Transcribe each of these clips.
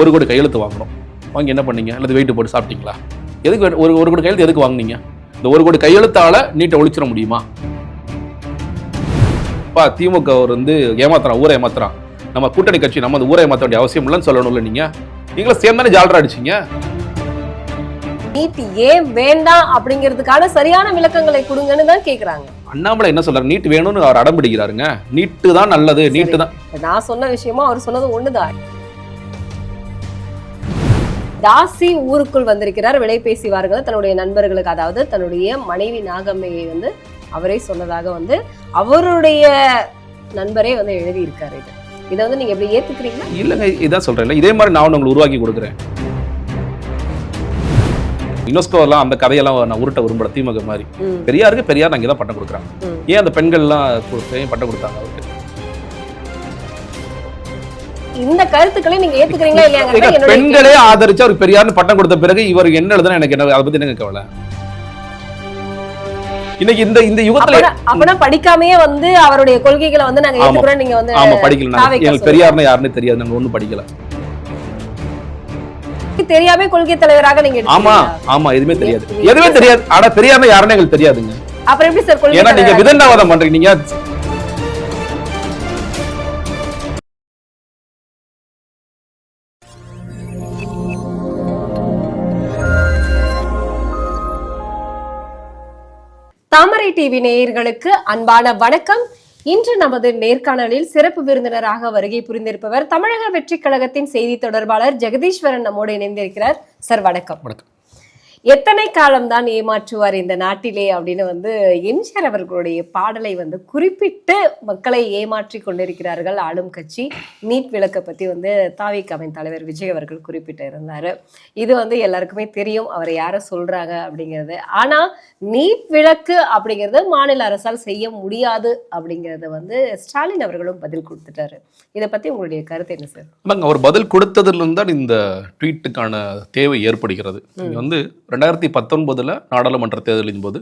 ஒரு கோடி கையெழுத்து வாங்கணும். வாங்கி என்ன பண்ணீங்க? அல்லது வெயிட் போட்டு சாப்பிட்டீங்களா? எதுக்கு ஒரு ஒரு கோடி கையெழுத்து எதுக்கு வாங்குனீங்க? இந்த ஒரு கோடி கையெழுத்தால நீட்டை ஒழிச்சிட முடியுமா? பா திமுக அவர் வந்து ஏமாத்துறான் ஊரை ஏமாத்துறான் நம்ம கூட்டணி கட்சி நம்ம அந்த ஊரை ஏமாத்த வேண்டிய அவசியம் இல்லைன்னு சொல்லணும்ல நீங்க? நீங்களும் சேர்ந்து தானே ஜாலரா அடிச்சீங்க? நீட் ஏன் வேண்டாம் அப்படிங்கிறதுக்கான சரியான விளக்கங்களை கொடுங்கன்னு தான் கேக்குறாங்க. அண்ணாமலை என்ன சொல்றாரு? நீட் வேணும்னு அவர் அடம் பிடிக்கிறாருங்க. நீட்டு தான் நல்லது நீட்டு தான். நான் சொன்ன விஷயமா அவர் சொன்னது ஒண்ணுதான். தாசி ஊருக்குள் வந்திருக்கிறார். விலை பேசிவார்கள் தன்னுடைய நண்பர்களுக்கு அதாவது தன்னுடைய மனைவி நாகம்மையை வந்து அவரே சொன்னதாக வந்து அவருடைய நண்பரே வந்து எழுதி இருக்காரு இது. இதை வந்து நீங்க எப்படி ஏத்துக்கிறீங்களா? இல்லைங்க இதான் சொல்றேன் இதே மாதிரி நான் உங்களுக்கு உருவாக்கி கொடுக்குறேன். யுனெஸ்கோ எல்லாம் அந்த கதையெல்லாம் நான் உருட்ட விரும்பல திமுக மாதிரி. பெரியாருக்கு பெரியார் அங்கே தான் பட்டம் கொடுக்குறாங்க. ஏன் அந்த பெண்கள்லாம் பட்டம் கொடுத்தாங்க அவருக்கு? இந்த கருத்துக்களை நீங்க ஏத்துக்கிறீங்களா என்னுடைய பெண்களே ஆதரிச்சு அவருக்கு பெரியார்னு பட்டம் கொடுத்த பிறகு இவர் என்ன எழுதுனா எனக்கு என்ன அதை பத்தி என்னங்க கவலை? இன்னைக்கு இந்த இந்த யுகத்துல அப்பனா படிக்காமயே வந்து அவருடைய கொள்கைகளை வந்து நாங்க. ஏத்துக்கிறோம் நீங்க வந்து ஆமா படிக்கல. எங்களுக்கு பெரியார்னா யாருன்னு தெரியாது. நாங்க ஒண்ணும் படிக்கல. தெரியாம கொள்கை தலைவராக நீங்க ஆமா? ஆமா எதுவுமே தெரியாது. எதுவுமே தெரியாது. ஆனா பெரியார்னா யாருன்னு எங்களுக்கு தெரியாதுங்க. அப்புறம் எப்படி சார் கொள்கை ஏன்னா நீங்க விதண்டாவாதம் பண்றீங்க. நீங்க டிவி நேயர்களுக்கு அன்பான வணக்கம். இன்று நமது நேர்காணலில் சிறப்பு விருந்தினராக வருகை புரிந்திருப்பவர் தமிழக வெற்றி கழகத்தின் செய்தி தொடர்பாளர் ஜெகதீஸ்வரன் நம்மோடு இணைந்திருக்கிறார். சார் வணக்கம். வணக்கம். எத்தனை காலம்தான் ஏமாற்றுவார் இந்த நாட்டிலே அப்படின்னு வந்து எம்ஜிஆர் அவர்களுடைய பாடலை வந்து குறிப்பிட்டு மக்களை ஏமாற்றி கொண்டிருக்கிறார்கள் ஆளும் கட்சி. நீட் விளக்கை பத்தி வந்து தாவிகாவின் தலைவர் விஜய் அவர்கள் குறிப்பிட்டு இருந்தாரு இது வந்து எல்லாருக்குமே தெரியும் அவர் யாரை சொல்றாங்க அப்படிங்கிறது. ஆனா நீட் விளக்கு அப்படிங்கிறது மாநில அரசால் செய்ய முடியாது அப்படிங்கறத வந்து ஸ்டாலின் அவர்களும் பதில் கொடுத்துட்டாரு. இதை பத்தி உங்களுடைய கருத்து என்ன சார்? அவர் பதில் கொடுத்ததிலிருந்து தான் இந்த ட்வீட்டுக்கான தேவை ஏற்படுகிறது. வந்து ரெண்டாயிரத்தி பத்தொன்பதுல நாடாளுமன்ற தேர்தலின் போது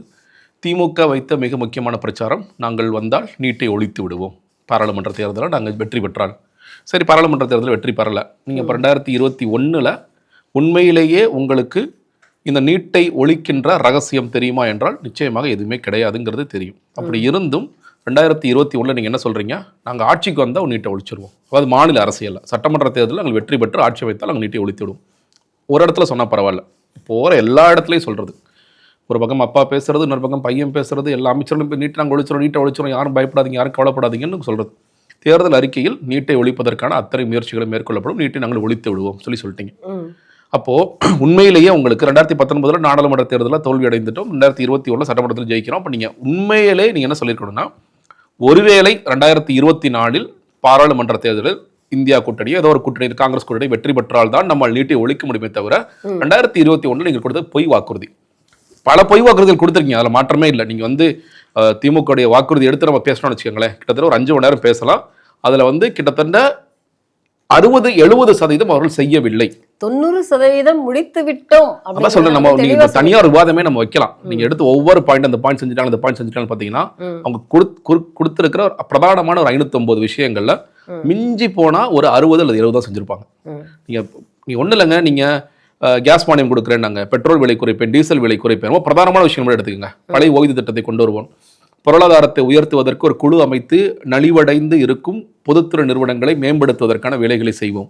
திமுக வைத்த மிக முக்கியமான பிரச்சாரம் நாங்கள் வந்தால் நீட்டை ஒழித்து விடுவோம். பாராளுமன்ற தேர்தலில் நாங்கள் வெற்றி பெற்றால். சரி பாராளுமன்ற தேர்தலில் வெற்றி பெறல. நீங்கள் இப்போ ரெண்டாயிரத்தி இருபத்தி ஒன்றில் உண்மையிலேயே உங்களுக்கு இந்த நீட்டை ஒழிக்கின்ற ரகசியம் தெரியுமா என்றால் நிச்சயமாக எதுவுமே கிடையாதுங்கிறது தெரியும். அப்படி இருந்தும் ரெண்டாயிரத்தி இருபத்தி ஒன்றில் நீங்கள் என்ன சொல்கிறீங்க நாங்கள் ஆட்சிக்கு வந்தால் நீட்டை ஒழிச்சிருவோம். அதாவது மாநில அரசியல் சட்டமன்ற தேர்தலில் நாங்கள் வெற்றி பெற்று ஆட்சி வைத்தால் நாங்கள் நீட்டை ஒழித்து விடுவோம். ஒரு இடத்துல சொன்னால் பரவாயில்ல. போகிற எல்லா இடத்துலையும் சொல்கிறது ஒரு பக்கம் அப்பா பேசுறது இன்னொரு பக்கம் பையன் பேசுறது எல்லா அமைச்சர்களும் இப்போ நீட்டை நாங்கள் ஒழிச்சிடும் நீட்டை ஒழிச்சிடும் யாரும் பயப்படாதீங்க யாரும் கவலைப்படாதீங்கன்னு சொல்கிறது தேர்தல் அறிக்கையில் நீட்டை ஒழிப்பதற்கான அத்தனை முயற்சிகளும் மேற்கொள்ளப்படும். நீட்டை நாங்கள் ஒழித்து விடுவோம் சொல்லி சொல்லிட்டீங்க. அப்போ உண்மையிலேயே உங்களுக்கு ரெண்டாயிரத்தி பத்தொன்பதுல நாடாளுமன்ற தேர்தலில் தோல்வி அடைந்துட்டோம் ரெண்டாயிரத்தி இருபத்தி ஒண்ணுல சட்டமன்றத்தில் ஜெயிக்கிறோம். அப்போ நீங்க உண்மையிலே நீங்க என்ன சொல்லியிருக்கணும்னா ஒருவேளை ரெண்டாயிரத்தி இருபத்தி நாலில் பாராளுமன்ற தேர்தலில் இந்தியா கூட்டணி ஏதோ ஒரு கூட்டணி காங்கிரஸ் கூட்டணி வெற்றி பெற்றால் தான் நம்ம நீட்டை ஒழிக்க முடியுமே தவிர ரெண்டாயிரத்தி இருபத்தி ஒண்ணுல நீங்க கொடுத்த பொய் வாக்குறுதி. பல பொய் வாக்குறுதிகள் கொடுத்துருக்கீங்க அதில் மாற்றமே இல்லை. நீங்கள் வந்து திமுகவுடைய வாக்குறுதி எடுத்து நம்ம பேசணும்னு வச்சுக்கோங்களேன். கிட்டத்தட்ட ஒரு அஞ்சு மணி நேரம் பேசலாம். அதில் வந்து கிட்டத்தட்ட அறுபது எழுபது சதவீதம் அவர்கள் செய்யவில்லை. தொண்ணூறு சதவீதம் முடித்து விட்டோம் அதான் சொல்றேன் நம்ம நீங்க தனியார் விவாதமே நம்ம வைக்கலாம். நீங்க எடுத்து ஒவ்வொரு பாயிண்ட் அந்த பாயிண்ட் செஞ்சுட்டாங்க அந்த பாயிண்ட் செஞ்சுட்டாங்க பாத்தீங்கன்னா. அவங்க கொடுத்- குறு- கொடுத்திருக்கிற பிரதானமான ஒரு ஐநூத்தி விஷயங்கள்ல ம். மிஞ்சி போனா ஒரு அறுபது அல்லது எழுபது தான் செஞ்சிருப்பாங்க. நீங்கள் நீங்க நீங்க இல்லைங்க நீங்க கேஸ் மானியம் கொடுக்குறேன்னாங்க பெட்ரோல் விலை குறைப்பேன் டீசல் விலை குறைப்பேன். ரொம்ப பிரதானமான விஷயம் மட்டும் எடுத்துக்கங்க. பழைய ஓய்வு திட்டத்தை கொண்டு வருவோம். பொருளாதாரத்தை உயர்த்துவதற்கு ஒரு குழு அமைத்து நலிவடைந்து இருக்கும் பொதுத்துறை நிறுவனங்களை மேம்படுத்துவதற்கான வேலைகளை செய்வோம்.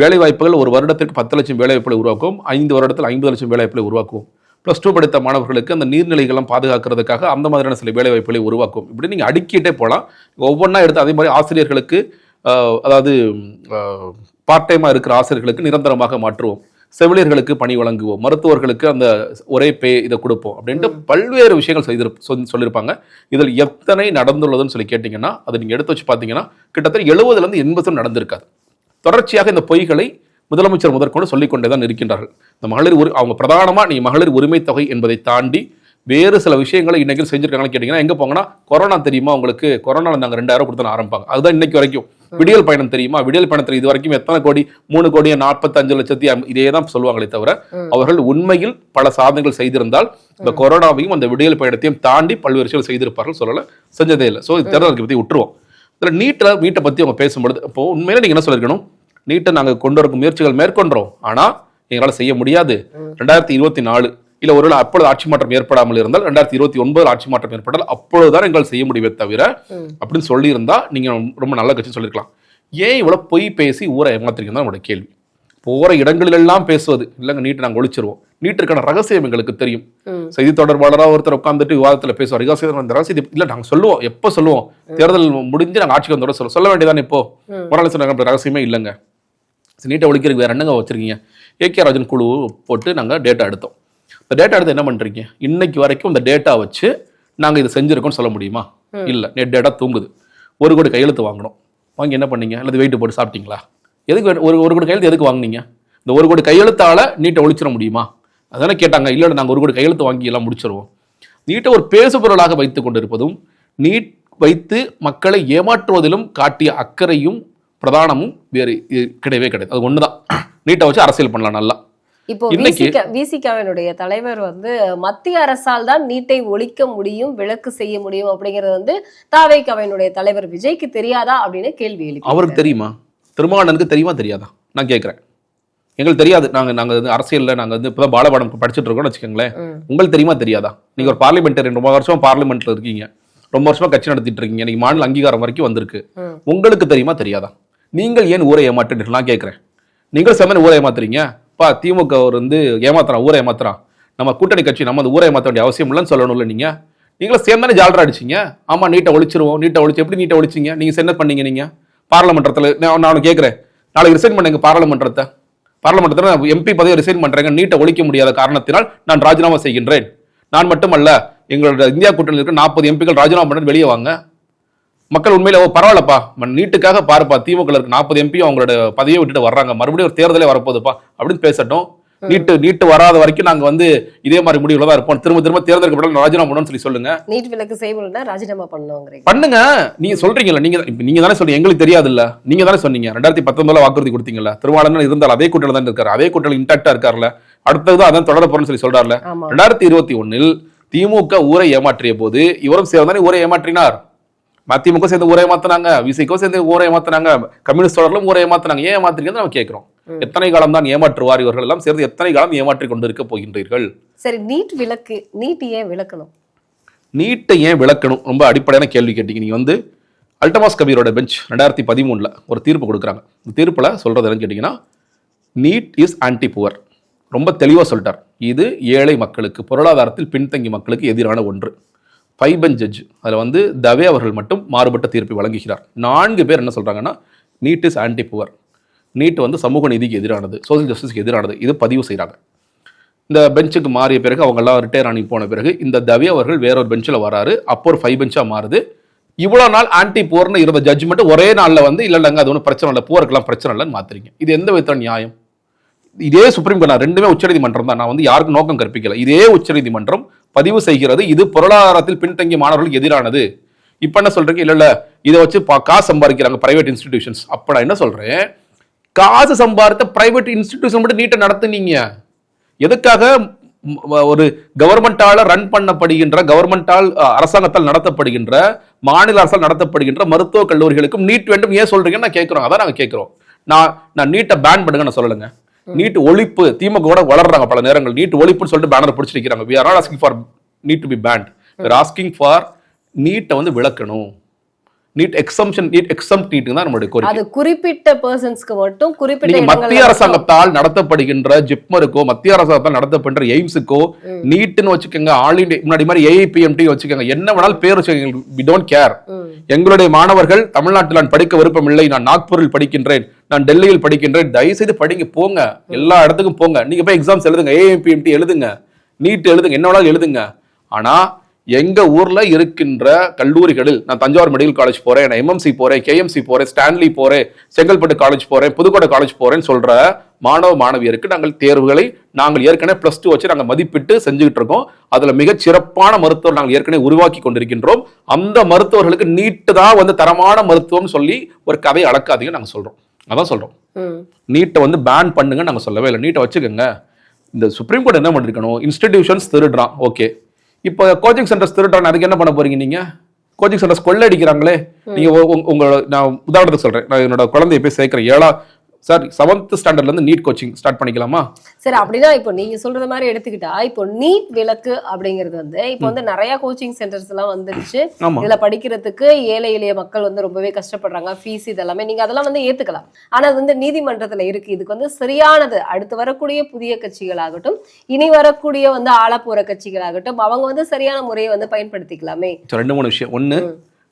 வேலைவாய்ப்புகள் ஒரு வருடத்திற்கு பத்து லட்சம் வேலைவாய்ப்புகளை உருவாக்குவோம். ஐந்து வருடத்தில் ஐம்பது லட்சம் வேலைவாய்ப்புகளை உருவாக்குவோம். ப்ளஸ் டூ படித்த மாணவர்களுக்கு அந்த நீர்நிலைகள்லாம் பாதுகாக்கிறதுக்காக அந்த மாதிரியான சில வேலைவாய்ப்புகளை உருவாக்கும் உருவாக்குவோம். இப்படி நீங்கள் அடுக்கிட்டே போகலாம். ஒவ்வொன்றா எடுத்து அதே மாதிரி ஆசிரியர்களுக்கு அதாவது பார்ட் டைமாக இருக்கிற ஆசிரியர்களுக்கு நிரந்தரமாக மாற்றுவோம். செவிலியர்களுக்கு பணி வழங்குவோம். மருத்துவர்களுக்கு அந்த ஒரே பே இதை கொடுப்போம் அப்படின்ட்டு பல்வேறு விஷயங்கள் செய்திரு சொல்லி- சொல்லியிருப்பாங்க. இதில் எத்தனை நடந்துள்ளதுன்னு சொல்லி கேட்டிங்கன்னா அதை நீங்கள் எடுத்து வச்சு பார்த்தீங்கன்னா கிட்டத்தட்ட எழுபதுலேருந்து எண்பது நடந்திருக்காது. தொடர்ச்சியாக இந்த பொய்களை முதலமைச்சர் முதற்கொண்டு சொல்லிக்கொண்டே தான் இருக்கின்றார்கள். இந்த மகளிர் உரி அவங்க பிரதானமாக நீ மகளிர் உரிமை தொகை என்பதை தாண்டி வேறு சில விஷயங்களை இன்னைக்கு செஞ்சிருக்காங்கன்னு கேட்டிங்கன்னா எங்கே போங்கன்னா கொரோனா தெரியுமா? உங்களுக்கு கொரோனாவில் நாங்கள் ரெண்டாயிரம் கொடுத்து ஆரம்பிப்பாங்க. அதுதான் இன்னைக்கு வரைக்கும். விடியல் பயணம் தெரியுமா? விடியல் பயணத்தில் இது வரைக்கும் எத்தனை கோடி? மூணு கோடி நாற்பத்தஞ்சு லட்சத்தி இதே தான் சொல்லுவாங்களே தவிர. அவர்கள் உண்மையில் பல சாதனைகள் செய்திருந்தால் இந்த கொரோனாவையும் அந்த விடியல் பயணத்தையும் தாண்டி பல்வேறு விஷயங்கள் செய்திருப்பார்கள் சொல்லல செஞ்சதே இல்லை. ஸோ தேர்தல் அறிக்கை பற்றி விட்டுருவோம். இதில் நீட்டில் நீட்டை பற்றி அவங்க பேசும்பொழுது இப்போ உண்மையில நீங்கள் என்ன சொல்லியிருக்கணும் நீட்டை நாங்க கொண்டு வர முயற்சிகள் மேற்கொண்டோம். ஆனா எங்களால செய்ய முடியாது. ரெண்டாயிரத்தி இருபத்தி நாலு இல்ல ஒருவேளை அப்பொழுது ஆட்சி மாற்றம் ஏற்படாமல் இருந்தால் ரெண்டாயிரத்தி இருபத்தி ஒன்பது ஆட்சி மாற்றம் ஏற்பட்டால் அப்பொழுதுதான் எங்களால் செய்ய முடியுமே தவிர. அப்படின்னு சொல்லியிருந்தா நீங்க ரொம்ப நல்ல கட்சி சொல்லிருக்கலாம் ஏன் இவ்வளவு பொய் பேசி ஊரை ஏமாத்திருக்கீங்க தான் நம்மளோட கேள்வி. போற இடங்களிலெல்லாம் பேசுவது இல்லைங்க நீட்டை நாங்க ஒழிச்சிருவோம். நீட்டிற்கான ரகசியம் எங்களுக்கு தெரியும். செய்தி தொடர்பாளராக ஒருத்தர் உட்காந்துட்டு விவாதத்துல பேசுவார். ரகசியம் அந்த ரகசியம் இல்ல நாங்க சொல்லுவோம். எப்போ சொல்லுவோம்? தேர்தல் முடிஞ்சு நாங்க ஆட்சிக்கு வந்தோட சொல்ல சொல்ல வேண்டியதானே இப்போ? ம். ஒரு நாள் சொன்னாங்க அப்படி ரகசியமே இல்லைங்க. நீட்டை ஒழிக்கிறதுக்கு வேற என்னங்க வச்சிருக்கீங்க? ஏகே ராஜன் குழு போட்டு நாங்க டேட்டா எடுத்தோம். இந்த டேட்டா எடுத்து என்ன பண்றீங்க? இன்னைக்கு வரைக்கும் இந்த டேட்டா வச்சு நாங்க இதை செஞ்சிருக்கோம்னு சொல்ல முடியுமா? இல்ல. நெட் டேட்டா தூங்குது. ஒரு கோடி கையெழுத்து வாங்கணும் வாங்கி என்ன பண்ணீங்க? அல்லது வெயிட் போட்டு சாப்பிட்டீங்களா? எதுக்கு ஒரு ஒரு கோடி கையெழுத்து எதுக்கு வாங்குனீங்க? இந்த ஒரு கோடி கையெழுத்தால நீட்டை ஒழிச்சிட முடியுமா? அதானே கேட்டாங்க. இல்ல இல்ல, நாங்க ஒரு கோடி கையெழுத்து வாங்கி எல்லாம் முடிச்சிருவோம். நீட்டை ஒரு பேசுபொருளாக வைத்துக் கொண்டிருப்பதும் நீட் வைத்து மக்களை ஏமாற்றுவதிலும் காட்டிய அக்கறையும் பிரதானமும் வேறு கிடையவே கிடையாது. அது ஒண்ணுதான். நீட்டை வச்சு அரசியல் பண்ணலாம் நல்லா. இப்போ விசிகாவினுடைய தலைவர் வந்து மத்திய அரசால் தான் நீட்டை ஒழிக்க முடியும் விலக்கு செய்ய முடியும் அப்படிங்கறது வந்து தாவேக்காவினுடைய தலைவர் விஜய்க்கு தெரியாதா அப்படின்னு கேள்வி எழுப்பி அவருக்கு தெரியுமா? திருமாவளவனுக்கு தெரியுமா? தெரியாதா? நான் கேட்குறேன். எங்களுக்கு தெரியாது. நாங்க நாங்க வந்து அரசியல்ல நாங்க வந்து இப்பதான் பாலபாடம் படிச்சுட்டு இருக்கோம்னு வச்சுக்கோங்களேன். உங்களுக்கு தெரியுமா? தெரியாதா? நீங்க ஒரு பார்லிமெண்டரி ரொம்ப வருஷமா பார்லிமெண்ட்ல இருக்கீங்க. ரொம்ப வருஷமா கட்சி நடத்திட்டு இருக்கீங்க. நீங்க மாநில அங்கீகாரம் வரைக்கும் வந்திருக்கு. உங்களுக்கு தெரியுமா? தெரியாதா? நீங்கள் ஏன் ஊரை ஏமாற்றுறீர்கள் நான் கேட்குறேன். நீங்கள் செம்மன் ஊரை ஏமாத்துறீங்க. பா திமுக அவர் வந்து ஏமாத்துறான் ஊரை ஏமாத்துறான் நம்ம கூட்டணி கட்சி நம்ம அந்த ஊரை ஏமாற்ற வேண்டிய அவசியம் இல்லைன்னு சொல்லணும்ல நீங்க. நீங்களும் சேர்ந்து தானே ஜாலரா அடிச்சிங்க. ஆமா நீட்டை ஒழிச்சிருவோம் நீட்டை ஒழிச்சு எப்படி நீட்டை ஒழிச்சிங்க? நீங்க என்ன பண்ணீங்க நீங்கள் பார்லமெண்டத்தில் நான் நான் கேட்குறேன் நாளைக்கு ரிசைன் பண்ணுங்க பார்லமெண்டத்தை நான் எம்பி பதவியை ரிசைன் பண்றேங்க. நீட்டை ஒழிக்க முடியாத காரணத்தினால் நான் ராஜினாமா செய்கின்றேன். நான் மட்டுமல்ல எங்களோட இந்தியா கூட்டணியில் இருக்க நாற்பது எம்பிக்கள் ராஜினாமா பண்ணி வெளியே வாங்க. மக்கள் உண்மையில ஓ பரவாயில்லப்பா நீட்டுக்காக பாருப்பா திமுக இருக்கு நாற்பது எம்பி அவங்களோட பதவியை விட்டுட்டு வர்றாங்க. மறுபடியும் ஒரு தேர்தலே வரப்போகுதுப்பா அப்படின்னு பேசட்டும். நீட்டு நீட்டு வராத வரைக்கும் நாங்க வந்து இதே மாதிரி முடிவுல தான் இருப்போம். திரும்ப திரும்ப தேர்தலுக்கு பிறகு ராஜினாமா பண்ணணும்னு சொல்லி சொல்லுங்க. நீட் விலக்கு செய்ய முடியலன்னா ராஜினாமா பண்ணுங்கிறீங்க. பண்ணுங்க. நீங்க சொல்றீங்கல்ல நீங்க நீங்க தானே சொல்றீங்க எங்களுக்கு தெரியாதுல்ல. நீங்க தானே சொன்னீங்க ரெண்டாயிரத்தி பத்தொன்பதுல வாக்குறுதி கொடுத்தீங்கல்ல. திருவாளன் இருந்தால் அதே கூட்டணியில் தான் இருக்காரு. அதே கூட்டணியில் இன்டாக்டா இருக்காருல்ல. அடுத்தது அதான் தொடர போறேன்னு சொல்லி சொல்றாருல ரெண்டாயிரத்தி இருபத்தி ஒண்ணில் திமுக ஊரை ஏமாற்றிய போது இவரும் சேர்ந்தானே ஊரை ஏமாற்றினார். மதிமுக சேர்ந்து ஊரை ஏமாத்தினாங்க விசிகோ சேர்ந்து ஊரை ஏமாத்தினாங்க கம்யூனிஸ்ட் தொடர்களும் ஊரை ஏமாத்தினாங்க ஏன் ஏமாத்துறீங்கன்னு நம்ம கேட்கிறோம். எத்தனை காலம் தான் ஏமாற்றுவார் இவர்கள் எல்லாம் சேர்ந்து எத்தனை காலம் ஏமாற்றி கொண்டிருக்க போகின்றீர்கள்? சரி நீட் விலக்கு நீட் ஏன் விலக்கணும் நீட்டை ஏன் விளக்கணும்? ரொம்ப அடிப்படையான கேள்வி கேட்டீங்க. நீங்க வந்து அல்டமாஸ் கபீரோட பெஞ்ச் ரெண்டாயிரத்தி பதிமூணுல ஒரு தீர்ப்பு கொடுக்குறாங்க. இந்த தீர்ப்புல சொல்றது என்னன்னு கேட்டீங்கன்னா நீட் இஸ் ஆன்டி புவர் ரொம்ப தெளிவா சொல்லிட்டார். இது ஏழை மக்களுக்கு பொருளாதாரத்தில் பின்தங்கிய மக்களுக்கு எதிரான ஒன்று. Five bench judge. அதில் வந்து தவே அவர்கள் மட்டும் மாறுபட்ட தீர்ப்பை வழங்குகிறார். நான்கு பேர் என்ன சொல்கிறாங்கன்னா NEET is anti poor NEET வந்து சமூக நீதிக்கு எதிரானது சோசியல் ஜஸ்டிஸ்க்கு எதிரானது. இது பதிவு செய்கிறாங்க இந்த பெஞ்சுக்கு மாறிய பிறகு அவங்கெல்லாம் ரிட்டையர் ஆனி போன பிறகு இந்த தவே அவர்கள் வேறொரு பெஞ்சில் வராரு. அப்போ ஒரு ஃபைவ் பெஞ்சாக மாறுது. இவ்வளோ நாள் ஆன்டி போர்னு இருந்த ஜட்ஜ்மெண்ட் ஒரே நாளில் வந்து இல்லை இல்லைங்க அது ஒன்றும் பிரச்சனை இல்லை. போருக்கெல்லாம் பிரச்சனை இல்லைன்னு மாற்றுறீங்க இது எந்த விதத்தில் நியாயம்? இதே சுப்ரீம் கோர்ட் நான் ரெண்டுமே உச்சநீதிமன்றம் தான். நான் வந்து யாருக்கும் நோக்கம் கற்பிக்கல. இதே உச்சநீதிமன்றம் பதிவு செய்கிறது. இது பொருளாதாரத்தில் பின்தங்கிய மாணவர்களுக்கு எதிரானது. இப்போ என்ன சொல்றீங்க? இல்லை இல்லை இதை வச்சு பா- காசு சம்பாதிக்கிறாங்க பிரைவேட் இன்ஸ்டிடியூஷன்ஸ் அப்போ நான் என்ன சொல்றேன்? காசு சம்பாதித்த பிரைவேட் இன்ஸ்டிடியூஷன் மட்டும் நீட்டை நடத்துனீங்க. எதுக்காக ஒரு கவர்மெண்டால் ரன் பண்ணப்படுகின்ற கவர்மெண்டால் அரசாங்கத்தால் நடத்தப்படுகின்ற மாநில அரசால் நடத்தப்படுகின்ற மருத்துவக் கல்லூரிகளுக்கும் நீட் வேண்டும். ஏன் சொல்றீங்கன்னு நான் கேட்குறோம். அதான் நாங்கள் கேட்குறோம். நான் நான் நீட்டை பேன் பண்ணுங்க நான் சொல்லலைங்க. நீட் ஒழிப்பு திமுக கூட வளர்றாங்க பல நேரங்கள். நீட் ஒழிப்புன்னு சொல்லிட்டு பேனர் பிடிச்சிருக்கிறாங்க நிக்கிறாங்க. Are not asking for NEET to be banned asking for நீட்டை வந்து விளக்கணும். NEET exemption NEET exam NEET தான் நம்மளுடைய கோரிக்கை. அது குறிப்பிட்ட பர்சன்ஸ்க்கு மட்டும் குறிப்பிட்ட மத்திய. அரசாங்கத்தால் நடத்தப்படுகின்ற ஜிப்மருக்கோ மத்திய அரசாங்கத்தால் நடத்தப்படுற எய்ம்ஸுக்கோ நீட்னு வச்சுக்கோங்க ஆல் இண்டியா முன்னாடி மாதிரி ஏஐபிஎம்டி வச்சுக்கோங்க. என்ன வேணாலும் பேர் வச்சுக்கோங்க வி டோன்ட் கேர். எங்களுடைய மாணவர்கள் தமிழ்நாட்டில் நான் படிக்க விருப்பமில்லை நான் நாக்பூரில் படிக்கின்றேன் நான் டெல்லியில் படிக்கின்றேன் தயவு செய்து படிங்க போங்க. எல்லா இடத்துக்கும் போங்க. நீங்க போய் எக்ஸாம்ஸ் எழுதுங்க ஏஐபிஎம்டி எழுதுங்க நீட் எழுதுங்க என்ன வேணாலும் எழுதுங்க. ஆனா எங்க ஊர்ல இருக்கின்ற கல்லூரிகளில் நான் தஞ்சாவூர் மெடிக்கல் காலேஜ் போறேன் நான் எம்எம்சி போறேன் கேஎம்சி போறேன் ஸ்டான்லி போறேன் செங்கல்பட்டு காலேஜ் போறேன் புதுக்கோட்டை காலேஜ் போறேன்னு சொல்ற மாணவ மாணவியருக்கு நாங்கள் தேர்வுகளை நாங்கள் ஏற்கனவே பிளஸ் டூ வச்சு நாங்கள் மதிப்பிட்டு செஞ்சுக்கிட்டு இருக்கோம். அதுல மிகச் சிறப்பான மருத்துவர் நாங்கள் ஏற்கனவே உருவாக்கி கொண்டிருக்கின்றோம். அந்த மருத்துவர்களுக்கு நீட்டு தான் வந்து தரமான மருத்துவம் சொல்லி ஒரு கதையை அளக்காதீங்க நாங்க சொல்றோம். அதான் சொல்றோம். ம். நீட்டை வந்து பேன் பண்ணுங்க நாங்க சொல்லவே இல்லை. நீட்டை வச்சுக்கோங்க. இந்த சுப்ரீம் கோர்ட் என்ன பண்ணிருக்கணும்? இன்ஸ்டிடியூஷன்ஸ் திருடுறான். ஓகே இப்போ கோச்சிங் சென்டர்ஸ் திருடுறான் அதுக்கு என்ன பண்ண போறீங்க நீங்க? கோச்சிங் சென்டர்ஸ் கொள்ளை அடிக்கிறாங்களே. நீங்க உ- உங்க- உங்க நான் உதாரணத்துக்கு சொல்றேன். நான் என்னோட குழந்தைய போய் சேர்க்கிறேன். ஏழா சார் செவன்த் ஸ்டாண்டர்ட்ல இருந்து நீட் கோச்சிங் ஸ்டார்ட் பண்ணிக்கலாமா? சரி அப்படின்னா இப்போ நீங்க சொல்றது மாதிரி எடுத்துக்கிட்டா இப்போ நீட் விலக்கு அப்படிங்கிறது வந்து இப்போ வந்து நிறைய கோச்சிங் சென்டர்ஸ் எல்லாம் வந்துருச்சு. இதுல படிக்கிறதுக்கு ஏழை எளிய மக்கள் வந்து ரொம்பவே கஷ்டப்படுறாங்க ஃபீஸ் இதெல்லாமே. நீங்க அதெல்லாம் வந்து ஏத்துக்கலாம். ஆனா அது வந்து நீதிமன்றத்துல இருக்கு. இதுக்கு வந்து சரியானது. அடுத்து வரக்கூடிய புதிய கட்சிகளாகட்டும் இனி வரக்கூடிய வந்து ஆளப்போற கட்சிகளாகட்டும் அவங்க வந்து சரியான முறையை வந்து பயன்படுத்திக்கலாமே. ரெண்டு மூணு விஷயம். ஒண்ணு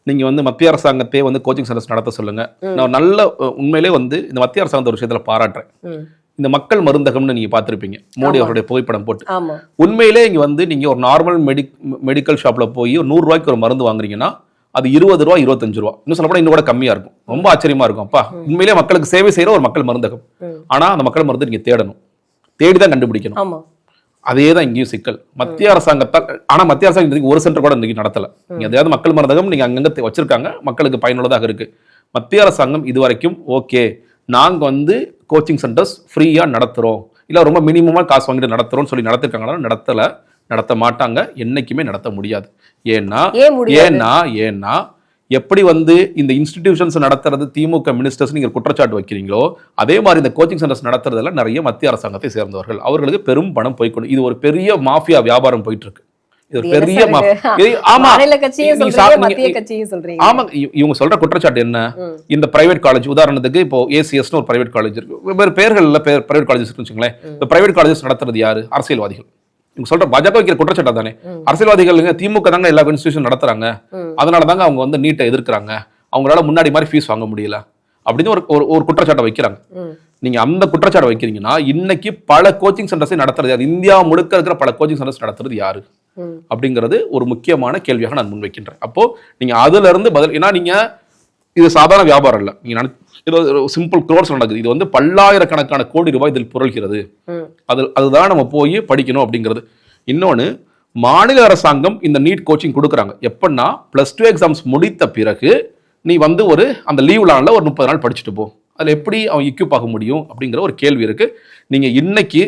ம். நீங்க வந்து மத்திய அரசாங்கத்தையே வந்து கோச்சிங் சென்டர்ஸ் நடத்த சொல்லுங்க. ம். நான் நல்ல உண்மையிலே வந்து இந்த மத்திய அரசாங்கத்தை ஒரு விஷயத்துல பாராட்டுறேன். இந்த மக்கள் மருந்தகம்னு நீங்க பார்த்திருப்பீங்க. மோடி. அவருடைய புகைப்படம் போட்டு. உண்மையிலே இங்க வந்து நீங்க ஒரு நார்மல் மெடி மெடிக்கல் ஷாப்ல போய் ஒரு நூறு ரூபாய்க்கு ஒரு மருந்து வாங்குறீங்கன்னா அது இருபது ரூபா இருபத்தஞ்சு ரூபா. இன்னும் சொல்ல இன்னும் கூட கம்மியா இருக்கும். ரொம்ப ஆச்சரியமா இருக்கும். அப்பா உண்மையிலே மக்களுக்கு சேவை செய்யற ஒரு மக்கள் மருந்தகம். ஆனா அந்த மக்கள் மருந்து நீங்க தேடணும். தேடி தான் கண்டுபிடிக்கணும் அதே தான் இங்கேயும் சிக்கல். மத்திய அரசாங்கத்தால் ஆனா மத்திய அரசாங்கம் ஒரு சென்டர் கூட இன்னைக்கு நடத்தல. நீங்க எதையாவது மக்கள் மருந்தகம் நீங்க அங்கங்க வச்சிருக்காங்க. மக்களுக்கு பயனுள்ளதாக இருக்கு. மத்திய அரசாங்கம் இது வரைக்கும் ஓகே. நாங்க வந்து கோச்சிங் சென்டர்ஸ் ஃப்ரீயா நடத்துறோம். இல்ல ரொம்ப மினிமமா காசு வாங்கிட்டு நடத்துறோம்னு சொல்லி நடத்திருக்காங்களா? நடத்தல. நடத்த மாட்டாங்க. என்னைக்குமே நடத்த முடியாது. ஏன்னா ஏன்னா ஏன்னா எப்படி வந்து இந்த இன்ஸ்டிடியூஷன்ஸ் நடத்துறது திமுக மினிஸ்டர்ஸ் நீங்க குற்றச்சாட்டு வைக்கிறீங்களோ அதே மாதிரி இந்த கோச்சிங் சென்டர்ஸ் நடத்துறதுல நிறைய மத்திய அரசாங்கத்தை சேர்ந்தவர்கள். அவர்களுக்கு பெரும் பணம் போய்க்கொண்டு இது ஒரு பெரிய மாஃபியா வியாபாரம் போயிட்டு இருக்கு பெரிய இவங்க சொல்ற குற்றச்சாட்டு என்ன. இந்த பிரைவேட் காலேஜ் உதாரணத்துக்கு இப்போ ஏசிஎஸ்னு ஒரு பிரைவேட் காலேஜ் இருக்கு. வெவ்வேறு பேர்கள்ல பேர் பிரைவேட் காலேஜஸ் இருக்குன்னு வச்சுங்களேன் இந்த பிரைவேட் காலேஜஸ் நடத்துறது யாரு? அரசியல்வாதிகள். இவங்க சொல்ற பாஜக வைக்கிற குற்றச்சாட்டு தானே. அரசியல்வாதிகள் திமுக தாங்க எல்லா இன்ஸ்டியூஷன் நடத்துறாங்க. அதனால தாங்க அவங்க வந்து நீட்டை எதிர்க்கிறாங்க அவங்களால முன்னாடி மாதிரி ஃபீஸ் வாங்க முடியல அப்படின்னு ஒரு ஒரு- குற்றச்சாட்டை வைக்கிறாங்க. நீங்க அந்த குற்றச்சாட்டை வைக்கிறீங்கன்னா இன்னைக்கு பல கோச்சிங் சென்டர்ஸை நடத்துறது யாரு இந்தியா முழுக்க இருக்கிற பல கோச்சிங் சென்டர்ஸ் நடத்துறது யாரு. அப்படிங்கிறது ஒரு முக்கியமான கேள்வியாக நான் முன்வைக்கின்றேன் அப்போ நீங்க அதுல இருந்து பதில் ஏன்னா நீங்க இது சாதாரண வியாபாரம் இல்லை. நீங்க இது ஒரு சிம்பிள் க்ரோர்ஸ் நடக்குது. இது வந்து பல்லாயிரக்கணக்கான கோடி ரூபாய் இதில் புரள்கிறது. அது அதுதான் நம்ம போய் படிக்கணும் அப்படிங்கிறது. இன்னொன்று மாநில அரசாங்கம் இந்த நீட் கோச்சிங் கொடுக்குறாங்க. எப்படின்னா ப்ளஸ் டூ எக்ஸாம்ஸ் முடித்த பிறகு நீ வந்து ஒரு அந்த லீவ் நாளில் ஒரு முப்பது நாள் படிச்சுட்டு போ. அதில் எப்படி அவன் இக்யூப் ஆக முடியும் அப்படிங்கிற ஒரு கேள்வி இருக்கு. நீங்க இன்னைக்கு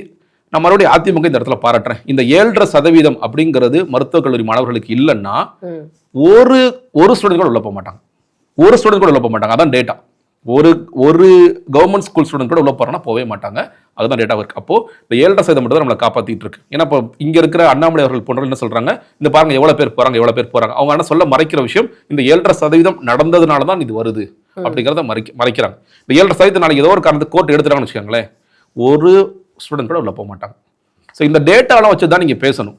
நான் மறுபடியும் அதிமுக இந்த இடத்துல பாராட்டுறேன். இந்த ஏழரை சதவீதம் அப்படிங்கிறது மருத்துவக் கல்லூரி மாணவர்களுக்கு இல்லைன்னா. ஒரு ஒரு ஸ்டூடெண்ட் கூட உள்ள போக மாட்டாங்க. ஒரு ஸ்டூடெண்ட் கூட உள்ள போக மாட்டாங்க. அதான் டேட்டா ஒரு ஒரு கவர்மெண்ட் ஸ்கூல் ஸ்டூடெண்ட் கூட உள்ள போறாங்கன்னா போகவே மாட்டாங்க. அதுதான் டேட்டா இருக்கு அப்போ இந்த ஏழரை சதவீதம் மட்டும் தான் நம்மளை காப்பாத்திட்டு இருக்கு. ஏன்னா இப்போ இங்க இருக்கிற அண்ணாமலை அவர்கள் போன்றவர்கள் என்ன சொல்றாங்க? இந்த பாருங்க எவ்வளவு பேர் போறாங்க எவ்வளவு பேர் போறாங்க. அவங்க என்ன சொல்ல மறைக்கிற விஷயம் இந்த ஏழரை சதவீதம் நடந்ததுனால தான் இது வருது. அப்படிங்கிறத மறைக்க மறைக்கிறாங்க. இந்த ஏழரை சதவீதம் நாளைக்கு ஏதோ ஒரு காரணத்துக்கு கோர்ட் எடுத்துட்டாங்கன்னு வச்சுக்கோங்களேன் ஒரு ஸ்டூடெண்ட் கூட உள்ள போக மாட்டாங்க. ஸோ இந்த டேட்டாலாம் வச்சு தான் நீங்கள் பேசணும்.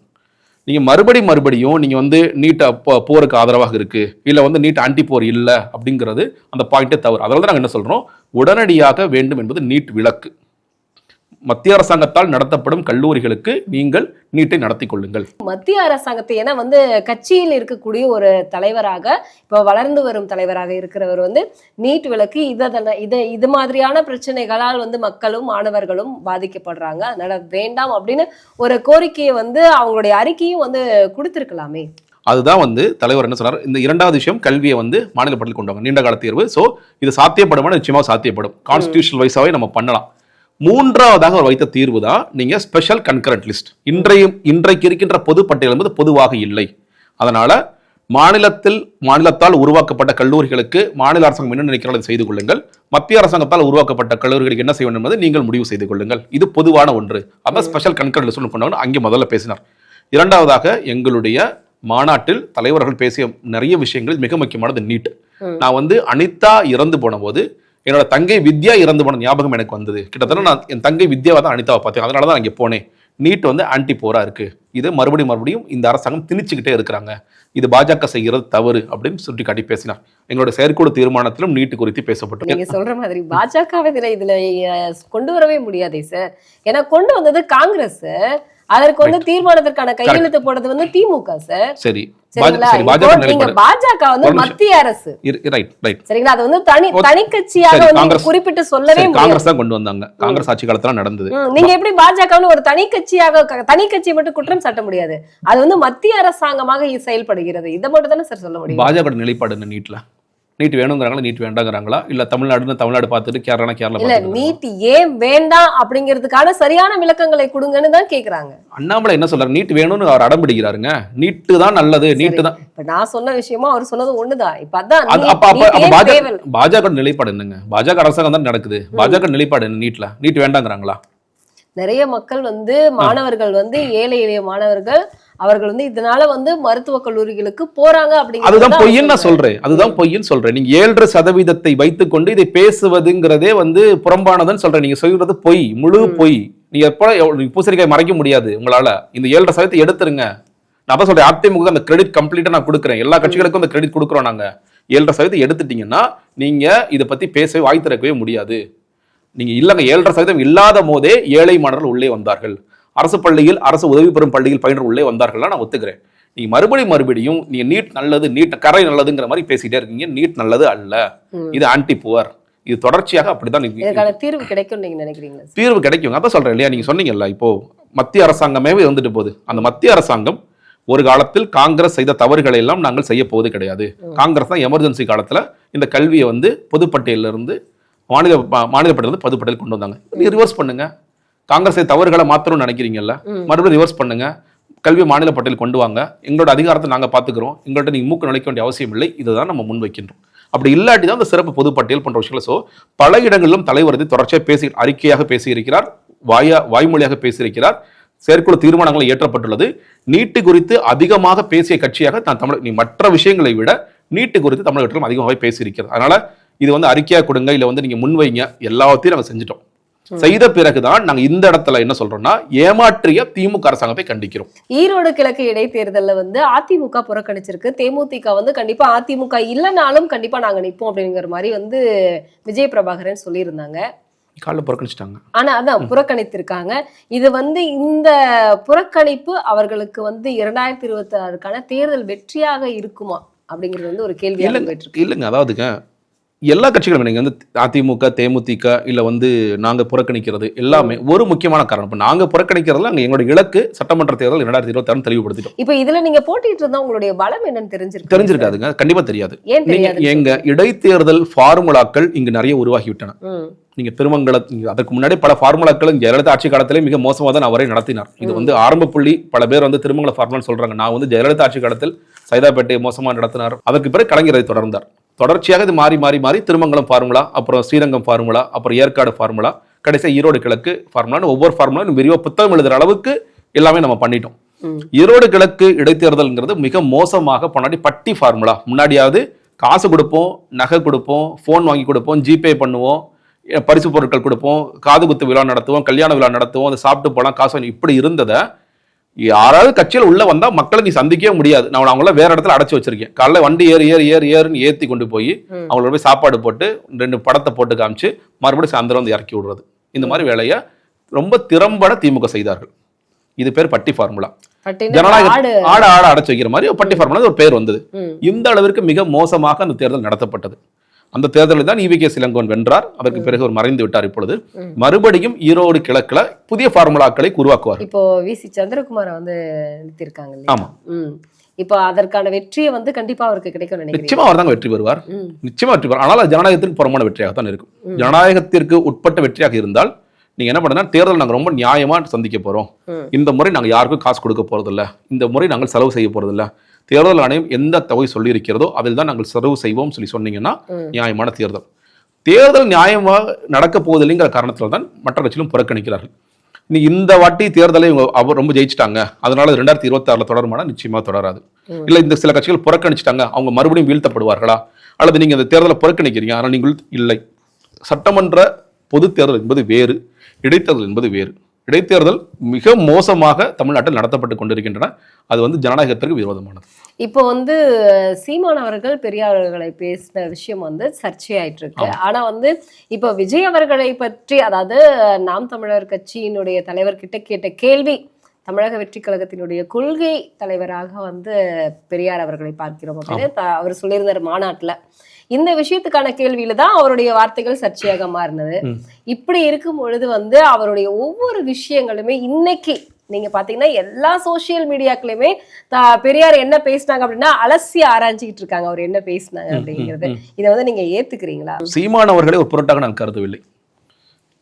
நீங்கள் மறுபடி மறுபடியும் நீங்கள் வந்து நீட்டை போருக்கு ஆதரவாக இருக்குது இல்லை வந்து நீட் ஆன்டி போர் இல்லை அப்படிங்கிறது அந்த பாயிண்ட்டே தவறு. அதனால தான் நாங்கள் என்ன சொல்கிறோம் உடனடியாக வேண்டும் என்பது நீட் விளக்கு. மத்திய அரசாங்கத்தால் நடத்தப்படும் கல்லூரிகளுக்கு நீங்கள் நீட்டை நடத்தி கொள்ளுங்கள். மத்திய அரசாங்கத்தை ஏன்னா வந்து கட்சியில் இருக்கக்கூடிய ஒரு தலைவராக இப்போ வளர்ந்து வரும் தலைவராக இருக்கிறவர் வந்து நீட் விலக்கு இதை இது இது மாதிரியான பிரச்சனைகளால் வந்து மக்களும் மாணவர்களும் பாதிக்கப்படுறாங்க. அதனால வேண்டாம் அப்படின்னு ஒரு கோரிக்கையை வந்து அவங்களுடைய அறிக்கையும் வந்து கொடுத்திருக்கலாமே. அதுதான் வந்து தலைவர் என்ன சொன்னார் இந்த இரண்டாவது விஷயம் கல்வியை வந்து மாநில பட்டியல் கொண்டு வாங்க. நீண்ட கால தேர்வு. ஸோ இது சாத்தியப்படுமா நிச்சயமாக சாத்தியப்படும். கான்ஸ்டியூஷனல் வைஸாவே நம்ம பண்ணலாம். மூன்றாவதாக அவர் வைத்த தீர்வு தான் நீங்க ஸ்பெஷல் கன்கரண்ட் லிஸ்ட் இன்றைய இன்றைக்கு இருக்கின்ற பொது பட்டியல் என்பது பொதுவாக இல்லை. அதனால மாநிலத்தில் மாநிலத்தால் உருவாக்கப்பட்ட கல்லூரிகளுக்கு மாநில அரசாங்கம் என்ன நினைக்கிறார்கள் அதை செய்து கொள்ளுங்கள். மத்திய அரசாங்கத்தால் உருவாக்கப்பட்ட கல்லூரிகளுக்கு என்ன செய்ய வேண்டும் என்பதை நீங்கள் முடிவு செய்து கொள்ளுங்கள். இது பொதுவான ஒன்று. அதான் ஸ்பெஷல் கன்கரண்ட் லிஸ்ட் கொண்டாங்க அங்கே முதல்ல பேசினார். இரண்டாவதாக எங்களுடைய மாநாட்டில் தலைவர்கள் பேசிய நிறைய விஷயங்கள் மிக முக்கியமானது நீட். நான் வந்து அனிதா இறந்து போன போது என்னோட தங்கை வித்யா இறந்து போன ஞாபகம் எனக்கு வந்தது. கிட்டத்தட்ட நான் என் தங்கை வித்யாவை தான் அனிதாவை பார்த்தேன். அதனால தான் நான் இங்கே போனேன். நீட் வந்து ஆன்டி போரா இருக்கு. இது மறுபடியும் மறுபடியும் இந்த அரசாங்கம் திணிச்சுக்கிட்டே இருக்கிறாங்க. இது பாஜக செய்கிறது தவறு அப்படின்னு சுட்டி காட்டி பேசினார். எங்களோட செயற்குழு தீர்மானத்திலும் நீட்டு குறித்து பேசப்பட்டது நீங்க சொல்ற மாதிரி பாஜகவை இதுல இதுல கொண்டு வரவே முடியாதே சார் ஏன்னா கொண்டு வந்தது காங்கிரஸ். அதற்கு வந்து தீர்மானத்திற்கான கையெழுத்து போடுறது வந்து திமுக சார் சரி பாஜக வந்து. மத்திய அரசு. சரிங்களா? அது வந்து தனி ஓ, தனி கட்சியாக சரி, வந்து. குறிப்பிட்டு சொல்லவே காங்கிரஸ் தான் கொண்டு வந்தாங்க. காங்கிரஸ் ஆட்சி காலத்துல நடந்தது. நீங்க எப்படி பாஜகன்னு ஒரு தனி கட்சியாக க- தனி கட்சியை மட்டும் குற்றம் சாட்ட முடியாது. அது வந்து மத்திய அரசாங்கமாக செயல்படுகிறது. இதை மட்டும் தானே சார் சொல்ல முடியும்? பாஜக நிலைப்பாடு நீட்ல? நீட் வேணுங்கிறாங்களா? நீட் வேண்டாங்கிறாங்களா? இல்ல தமிழ்நாடுன்னு தமிழ்நாடு பார்த்துட்டு கேரளா கேரளா இல்ல நீட் ஏன் வேண்டாம் அப்படிங்கிறதுக்கான சரியான விளக்கங்களை கொடுங்கன்னு தான் கேக்குறாங்க. அண்ணாமலை என்ன சொல்றாரு? நீட் வேணும்னு அவர் அடம் பிடிக்கிறாருங்க. நீட்டு தான் நல்லது. நீட்டு தான் இப்ப நான் சொன்ன விஷயமா அவர் சொன்னது ஒண்ணுதான். இப்ப அதான் பாஜக நிலைப்பாடு என்னங்க? பாஜக அரசாங்கம் தான் நடக்குது. பாஜக நிலைப்பாடு என்ன நீட்ல நீட் வேண்டாங்கிறாங்களா? நிறைய மக்கள் வந்து மாணவர்கள் வந்து ஏழை எளிய மாணவர்கள் அவர்கள் வந்து இதனால வந்து மருத்துவக் கல்லூரிகளுக்கு போறாங்க அப்படிங்கிறது அதுதான் தான் பொய்ன்னு நான் சொல்றேன். அதுதான் பொய்ன்னு சொல்றேன். நீங்க ஏழரை சதவீதத்தை வைத்துக்கொண்டு இதை பேசுவதுங்கிறதே வந்து புறம்பானதுன்னு சொல்றேன். நீங்க சொல்றது பொய். முழு பொய். நீங்க எப்ப பூசணிக்காய் மறைக்க முடியாது உங்களால. இந்த ஏழரை சதவீதத்தை எடுத்துருங்க. நான் தான் சொல்றேன் அதிமுக அந்த கிரெடிட் கம்ப்ளீட்டா நான் கொடுக்குறேன். எல்லா கட்சிகளுக்கும் அந்த கிரெடிட் கொடுக்குறோம் நாங்க. ஏழரை சதவீதம் எடுத்துட்டீங்கன்னா நீங்க இதை பத்தி பேசவே வாய் திறக்கவே முடியாது. நீங்க இல்லங்க ஏழரை சதவீதம் இல்லாத போதே ஏழை மாணவர்கள் உள்ளே வந்தார்கள். அரசு பள்ளியில் அரசு உதவி பெறும் பள்ளியில் பயின்ற உள்ளே வந்தார்கள்லாம் நான் ஒத்துக்கிறேன். நீங்க மறுபடியும் மறுபடியும் நீங்க நீட் நல்லது நீட் கரை நல்லதுங்கிற மாதிரி பேசிட்டே இருக்கீங்க. நீட் நல்லது அல்ல. இது ஆன்டி புவர் இது தொடர்ச்சியாக அப்படிதான் தீர்வு கிடைக்கும் நீங்க நினைக்கிறீங்களா? தீர்வு கிடைக்கும். அதான் சொல்றேன் இல்லையா? நீங்க சொன்னீங்கல்ல இப்போ மத்திய அரசாங்கமே வந்துட்டு போகுது. அந்த மத்திய அரசாங்கம் ஒரு காலத்தில் காங்கிரஸ் செய்த தவறுகளை எல்லாம் நாங்கள் செய்ய போவது கிடையாது. காங்கிரஸ் தான் எமர்ஜென்சி காலத்துல இந்த கல்வியை வந்து பொதுப்பட்டியல்ல இருந்து மாநில மாநில பட்டியலிருந்து பொதுப்பட்டியல் கொண்டு வந்தாங்க. நீ ரிவர்ஸ் பண்ணுங்க. காங்கிரஸ் தவறுகளை மாத்திரம்னு நினைக்கிறீங்கல்ல. மறுபடியும் ரிவர்ஸ் பண்ணுங்க. கல்வி மாநில பட்டியல் கொண்டு வாங்க. எங்களோட அதிகாரத்தை நாங்க பாத்துக்கிறோம். எங்கள்கிட்ட நீங்க மூக்கு நுழைக்க வேண்டிய அவசியம் இல்லை. இதுதான் நம்ம முன்வைக்கின்றோம். அப்படி இல்லாட்டி தான் அந்த சிறப்பு பொதுப்பட்டியல் போன்ற விஷயங்கள் ஸோ பல இடங்களிலும் தலைவர் இதை தொடர்ச்சியாக பேசி அறிக்கையாக பேசியிருக்கிறார். வாயா வாய்மொழியாக பேசியிருக்கிறார். செயற்குழு தீர்மானங்கள் இயற்றப்பட்டுள்ளது. நீட்டு குறித்து அதிகமாக பேசிய கட்சியாக நான் தமிழ் நீ மற்ற விஷயங்களை விட நீட்டு குறித்து தமிழகத்திலும் அதிகமாக பேசியிருக்கிறது அதனால இது வந்து அறிக்கையா கொடுங்க. இல்ல வந்து நீங்க முன்வைங்க. எல்லாத்தையும் நாங்க செஞ்சுட்டோம். செய்த பிறகுதான் நாங்க இந்த இடத்துல என்ன சொல்றோம்னா ஏமாற்றிய திமுக அரசாங்கத்தை கண்டிக்கிறோம். ஈரோடு கிழக்கு இடைத்தேர்தல்ல வந்து அதிமுக புறக்கணிச்சிருக்கு. தேமுதிக வந்து கண்டிப்பா அதிமுக இல்லைனாலும் கண்டிப்பா நாங்க நிப்போம் அப்படிங்கிற மாதிரி வந்து விஜய் பிரபாகரன் சொல்லியிருந்தாங்க. காலைல புறக்கணிச்சிட்டாங்க. ஆனா அதான் புறக்கணித்திருக்காங்க. இது வந்து இந்த புறக்கணிப்பு அவர்களுக்கு வந்து இரண்டாயிரத்தி இருபத்தி ஆறுக்கான தேர்தல் வெற்றியாக இருக்குமா அப்படிங்கிறது வந்து ஒரு இருக்கு. இல்லைங்க அதாவதுங்க எல்லா கட்சிகளும் நீங்க வந்து அதிமுக தேமுதிக இல்ல வந்து நாங்க புறக்கணிக்கிறது எல்லாமே ஒரு முக்கியமான காரணம். இப்ப நாங்க புறக்கணிக்கிறதுல அங்க எங்களோட இலக்கு சட்டமன்ற தேர்தல் இரண்டாயிரத்தி இருபத்தி ஆறு தெளிவுபடுத்திட்டோம். இப்ப இதுல நீங்க போட்டிட்டு இருந்தா உங்களுடைய பலம் என்னன்னு தெரிஞ்சிருக்கு தெரிஞ்சிருக்காதுங்க. கண்டிப்பா தெரியாது. ஏன் நீங்க தெரியாது? எங்க இடைத்தேர்தல் ஃபார்முலாக்கள் இங்கு நிறைய உருவாகிவிட்டன. நீங்க பெருமங்கல அதற்கு முன்னாடி பல ஃபார்முலாக்கள் இங்க ஜெயலலிதா ஆட்சி காலத்திலே மிக மோசமாக தான் அவரை நடத்தினார். இது வந்து ஆரம்ப புள்ளி பல பேர் வந்து திருமங்கல ஃபார்முலா சொல்றாங்க. நான் வந்து ஜெயலலிதா ஆட்சி காலத்தில் சைதாப்பேட்டை மோசமா நடத்தினார். அதற்கு பிறகு கலைஞர் தொடர்ந்தார். தொடர்ச்சியாக இது மாறி மாறி மாறி திருமங்கலம் ஃபார்முலா அப்புறம் ஸ்ரீரங்கம் ஃபார்முலா அப்புறம் ஏற்காடு ஃபார்முலா கடைசியா ஈரோடு கிழக்கு ஃபார்முலான்னு ஒவ்வொரு ஃபார்முலா விரிவாக புத்தகம் எழுதுற அளவுக்கு எல்லாமே நம்ம பண்ணிட்டோம். ஈரோடு கிழக்கு இடைத்தேர்தல்ங்கிறது மிக மோசமாக பண்ணாடி பட்டி ஃபார்முலா முன்னாடியாவது காசு கொடுப்போம் நகை கொடுப்போம் ஃபோன் வாங்கி கொடுப்போம் ஜிபே பண்ணுவோம் பரிசு பொருட்கள் கொடுப்போம் காது குத்து விழா நடத்துவோம் கல்யாண விழா நடத்துவோம் அதை சாப்பிட்டு போகலாம் காசு இப்படி இருந்ததை யாராவது கட்சியில் உள்ள வந்தா மக்களை நீ சந்திக்கவே முடியாது. நான் அவங்கள வேற இடத்துல அடைச்சு வச்சிருக்கேன். காலைல வண்டி ஏறு ஏறு ஏறு ஏறுன்னு ஏத்தி கொண்டு போய் ம். அவங்களோட போய் சாப்பாடு போட்டு ரெண்டு படத்தை போட்டு காமிச்சு மறுபடியும் சாயந்தரம் வந்து இறக்கி விடுறது. இந்த மாதிரி வேலையை ரொம்ப திறம்பட திமுக செய்தார்கள். இது பேர் பட்டி ஃபார்முலா. ஜனநாயக ஆடு? ஆட அடைச்சு வைக்கிற மாதிரி ஒரு பட்டி ஃபார்முலா ஒரு பேர் வந்தது. இந்த அளவிற்கு மிக மோசமாக அந்த தேர்தல் நடத்தப்பட்டது. அந்த தேர்தலில் தான் இவி கே சிலங்கோன் வென்றார். அதற்கு பிறகு அவர் மறைந்து விட்டார் இப்பொழுது. மறுபடியும் ஈரோடு கிழக்குல புதிய ஃபார்முலாக்களை உருவாக்குவார். இப்போ வி சி சந்திரகுமாரை வந்து நிறுத்திருக்காங்க இல்லையா? ஆமா. இப்போ அதற்கான வெற்றியை வந்து கண்டிப்பா அவருக்கு கிடைக்கும் நினைக்கிறேன் நிச்சயமா அவர் தாங்க வெற்றி பெறுவார். நிச்சயமா வெற்றி பெறுவார். ஆனால் ஜனநாயகத்திற்கு புறமான வெற்றியாக தான் இருக்கும். ஜனநாயகத்திற்கு உட்பட்ட வெற்றியாக இருந்தால் நீங்க என்ன பண்ணுன்னா தேர்தல் நாங்க ரொம்ப நியாயமா சந்திக்க போறோம். இந்த முறை நாங்க யாருக்கும் காசு கொடுக்க போறதில்ல. இந்த முறை நாங்கள் செலவு செய்ய போறதில்ல. தேர்தல் ஆணையம் எந்த தொகை சொல்லி இருக்கிறதோ அதில் தான் நாங்கள் செலவு செய்வோம் சொல்லி சொன்னீங்கன்னா. நியாயமான தேர்தல். தேர்தல் நியாயமாக நடக்க போவதில்லைங்கிற காரணத்தில் தான் மற்ற கட்சிகளும் புறக்கணிக்கிறார்கள். நீ இந்த வாட்டி தேர்தலை இவங்க அவர் ரொம்ப ஜெயிச்சிட்டாங்க. அதனால ரெண்டாயிரத்தி இருபத்தி ஆறுல தொடருமானா? நிச்சயமா தொடராது. இல்ல இந்த சில கட்சிகள் புறக்கணிச்சிட்டாங்க. அவங்க மறுபடியும் வீழ்த்தப்படுவார்களா? அல்லது நீங்க இந்த தேர்தலை புறக்கணிக்கிறீங்க ஆனால் நீங்கள் இல்லை. சட்டமன்ற பொது தேர்தல் என்பது வேறு இடைத்தேர்தல் என்பது வேறு. இடைத்தேர்தல் மிக மோசமாக தமிழ்நாட்டில் நடத்தப்பட்டு கொண்டிருக்கின்றன. அது வந்து ஜனநாயகத்திற்கு விரோதமானது. இப்போ வந்து சீமான் அவர்கள் பெரியார் அவர்களை பேசின விஷயம் வந்து சர்ச்சையாயிட்டு இருக்கு ஆனா வந்து இப்போ விஜய் அவர்களை பற்றி அதாவது நாம் தமிழர் கட்சியினுடைய தலைவர்கிட்ட கேட்ட கேள்வி தமிழக வெற்றி கழகத்தினுடைய கொள்கை தலைவராக வந்து பெரியார் அவர்களை பார்க்கிறோம் அப்படின்னு அவர் சொல்லியிருந்தார் மாநாட்டுல. இந்த விஷயத்துக்கான கேள்வியில தான் அவருடைய வார்த்தைகள் சர்ச்சையாக மாறினது. இப்படி இருக்கும் பொழுது வந்து அவருடைய ஒவ்வொரு விஷயங்களுமே இன்னைக்கு நீங்க பாத்தீங்கன்னா எல்லா சோஷியல் மீடியாக்குலயுமே பெரியார் என்ன பேசினாங்க அப்படின்னா அலசி ஆராய்ச்சிக்கிட்டு இருக்காங்க. அவர் என்ன பேசினாங்க அப்படிங்கிறது. இதை வந்து நீங்க ஏத்துக்கிறீங்களா? சீமான் அவர்களை ஒரு பொருட்டாக நான் கருதவில்லை.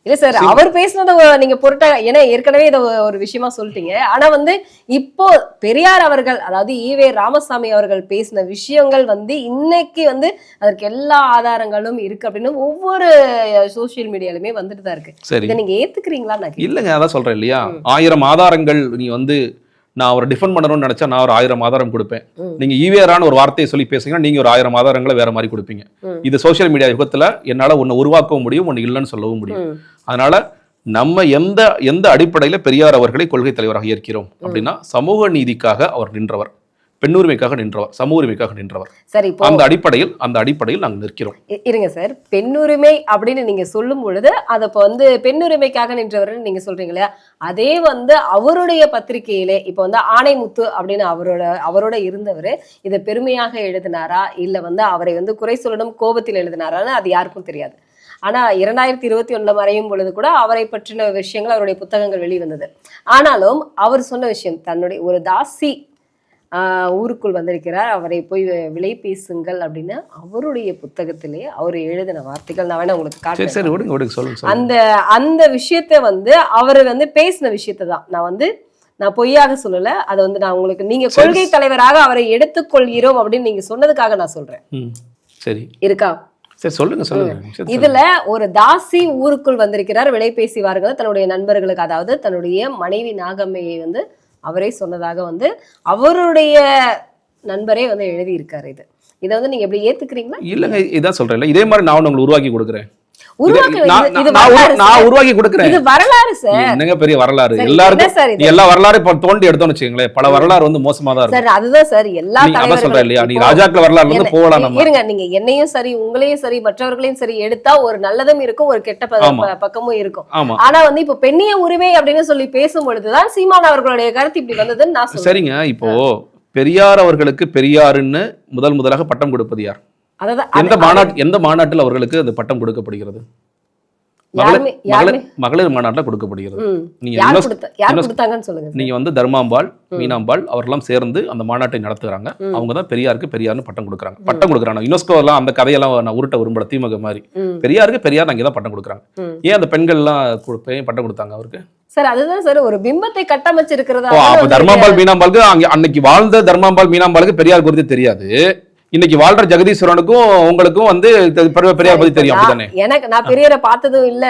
இல்ல சார் அவர் பேசினத நீங்க பொருட்டா ஏன்னா ஏற்கனவே இதை ஒரு விஷயமா சொல்லிட்டீங்க. ஆனா வந்து இப்போ பெரியார் அவர்கள் அதாவது ஈவே ராமசாமி அவர்கள் பேசின விஷயங்கள் வந்து இன்னைக்கு வந்து அதற்கு எல்லா ஆதாரங்களும் இருக்கு அப்படின்னு ஒவ்வொரு சோஷியல் மீடியாலுமே வந்துட்டு தான் இருக்கு. இதை நீங்க ஏத்துக்கிறீங்களா நான். இல்லைங்க அதான் சொல்றேன் இல்லையா? ஆயிரம் ஆதாரங்கள் நீ வந்து நான் அவரை டிஃபெண்ட் பண்ணணும்னு நினைச்சா நான் ஒரு ஆயிரம் ஆதாரம் கொடுப்பேன். நீங்க ஈவேரான ஒரு வார்த்தையை சொல்லி பேசுங்கன்னா நீங்க ஒரு ஆயிரம் ஆதாரங்களை வேற மாதிரி கொடுப்பீங்க. இது சோஷியல் மீடியா யுகத்துல என்னால ஒன்னு உருவாக்கவும் முடியும் ஒன்னு இல்லைன்னு சொல்லவும் முடியும். அதனால நம்ம எந்த எந்த அடிப்படையில பெரியார் அவர்களை கொள்கை தலைவராக ஏற்கிறோம் அப்படின்னா சமூக நீதிக்காக அவர் நின்றவர் பெண்ணுரிமைக்காக நின்றவர் சமூக உரிமைக்காக நின்றவர். சரி இப்போ அந்த அடிப்படையில் அந்த அடிப்படையில் நாங்கள் நிற்கிறோம். இருங்க சார். பெண்ணுரிமை அப்படின்னு நீங்க சொல்லும் பொழுது அதை இப்போ வந்து பெண்ணுரிமைக்காக நின்றவர்னு நீங்க சொல்றீங்க இல்லையா? அதே வந்து அவருடைய பத்திரிகையிலே இப்போ வந்து ஆணைமுத்து அப்படின்னு அவரோட அவரோட இருந்தவர் இதை பெருமையாக எழுதினாரா? இல்ல வந்து அவரை வந்து குறை சொல்லணும் கோபத்தில் எழுதினாரான்னு அது யாருக்கும் தெரியாது. ஆனா இரண்டாயிரத்தி இருபத்தி ஒண்ணுல மறையும் பொழுது கூட அவரை பற்றின விஷயங்கள் அவருடைய புத்தகங்கள் வெளிவந்தது. ஆனாலும் அவர் சொன்ன விஷயம் தன்னுடைய ஒரு தாசி ஊருக்குள் வந்திருக்கிறார். அவரை போய் விலை பேசுங்கள் அப்படின்னு அவருடைய புத்தகத்திலே அவர் எழுதின வார்த்தைகள். நான் வேணா உங்களுக்கு காட்டுறேன். அந்த அந்த விஷயத்தை வந்து அவர் வந்து பேசின விஷயத்தை தான். நான் வந்து நான் பொய்யாக சொல்லல. அதை வந்து நான் உங்களுக்கு நீங்க. கொள்கை தலைவராக அவரை எடுத்துக்கொள்கிறோம் அப்படின்னு நீங்க சொன்னதுக்காக நான் சொல்றேன். சரி. இருக்கா. இதுல ஒரு தாசி ஊருக்குள் வந்திருக்கிறார் விலை பேசிவார்கள் தன்னுடைய நண்பர்களுக்கு அதாவது தன்னுடைய மனைவி நாகம்மையை வந்து அவரே சொன்னதாக வந்து அவருடைய நண்பரே வந்து எழுதியிருக்காரு இது. இதை வந்து நீங்க எப்படி ஏத்துக்கிறீங்களா? இல்லைங்க இதான் சொல்றேன் இதே மாதிரி நான் உங்களுக்கு உருவாக்கி கொடுக்குறேன். நான்- இது- வரலாறு நான் சார். உருவாக்கி கொடுக்குறேன். இது வரலாறு சார். என்னங்க பெரிய வரலாறு? இது? எல்லா வரலாறு இப்ப தோண்டி எடுத்தோம்னு வச்சுக்கோங்களேன். பல வரலாறு வந்து மோசமா தான் இருக்கும். சார் அதுதான் சார். எல்லா அதான் சொல்றேன் இல்லையா? நீ இப்போ- ராஜாக்கள் வரலாறுல இருந்து என்ன- போகலாம் நம்ம. இருங்க நீங்க என்னையும் சரி உங்களையும் சரி மற்றவர்களையும் சரி எடுத்தா ஒரு நல்லதும் இருக்கும் ஒரு கெட்ட பக்கமும் இருக்கும். ஆனா வந்து இப்ப பெண்ணிய உரிமை அப்படின்னு சொல்லி பேசும் பொழுதுதான் சீமான் அவர்களுடைய கருத்து இப்படி வந்ததுன்னு நான் சரிங்க இப்போ பெரியார் அவர்களுக்கு பெரியாருன்னு முதல் முதலாக பட்டம் கொடுப்பது யார்? அதாவது எந்த மாநாட்டு எந்த மாநாட்டில் அவர்களுக்கு அந்த பட்டம் கொடுக்கப்படுகிறது? மகளிர் மாநாட்டில் கொடுக்கப்படுகிறது. நீங்க வந்து தர்மாம்பாள் மீனாம்பாள் அவரெல்லாம் சேர்ந்து அந்த மாநாட்டை நடத்துறாங்க. அவங்க தான் பெரியாருக்கு பெரியார்னு பட்டம் கொடுக்குறாங்க. பட்டம் கொடுக்குறாங்க. யுனெஸ்கோ எல்லாம் அந்த கதையெல்லாம் நான் உருட்ட விரும்பல திமுக மாதிரி. பெரியாருக்கு பெரியார் அங்கே தான் பட்டம் கொடுக்குறாங்க. ஏன் அந்த பெண்கள் ஏன் பட்டம் கொடுத்தாங்க அவருக்கு? சார் அதுதான் சார் ஒரு பிம்பத்தை கட்டமைச்சிருக்கிறதா தர்மாம்பாள் மீனாம்பாளுக்கு அங்க அன்னைக்கு வாழ்ந்த தர்மாம்பாள் மீனாம்பாளுக்கு பெரியார் குறித்து தெரியாது. இன்னைக்கு வாழ்ற ஜெகதீஸ்வரனுக்கும் உங்களுக்கும் வந்து பெரிய- பெரியார் பத்தி தெரியும் அப்படிதானே? எனக்கு நான் பெரியவரை பார்த்ததும் இல்ல.